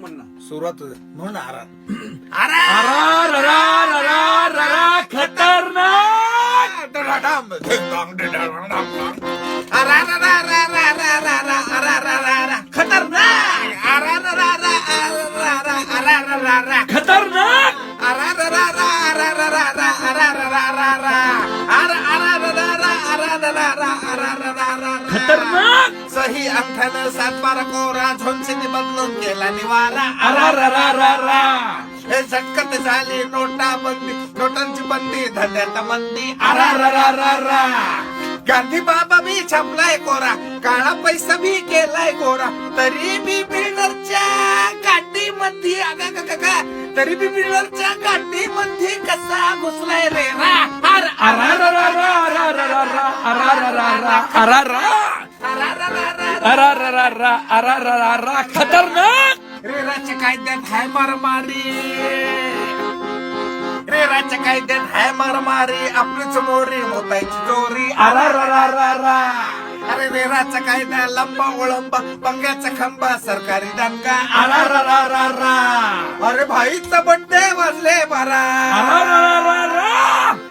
म्हणणं सुरुवात म्हणून आरा. अरे खतरनाक खतरनाक. खतरनाक. खतरनाक. सही अंगठ्यानं सातबारा कोरा झोनशीने बदलून गेला निवारा अरारारारारा. हे झटकत झाली नोटाबंदी नोटांची बंदी धंद्यात मंदी अरारारारारा. गांधी बाबा मी छापलाय कोरा काळा पैसा भी केलाय कोरा तरी मी बिल्डरच्या गाडी मध्ये तरी मी बिल्डरच्या गाडी मध्ये कसा घुसलाय रे रा अर अरा रा रा अरारा. रा रा खतरनाक रेराच्या कायद्यात हाय मारामारी रेराच्या कायद्यात हाय मारामारी आपली चमोरी मोतायची चोरी अरा रा रा रा रा अरे रेराचा कायदा लंबा ओळंबा पंग्याचा खंबा सरकारी दंगा अरा रा रा रा रा अरे भाईचा बड्डे वाजले बारा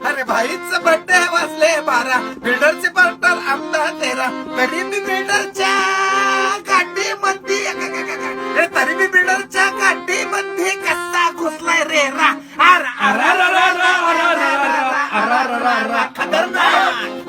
अरे भाईचा बड्डे वाजले बारा बिल्डरचे पार्टनर आमदार तेरा तरी मी बिल्डरच्या गाडी मध्ये तरी मी बिल्डरच्या गाडी मध्ये कसा घुसलाय रे रा अर अरारारारा. अरारारारा. अरारारारा. खतरनाक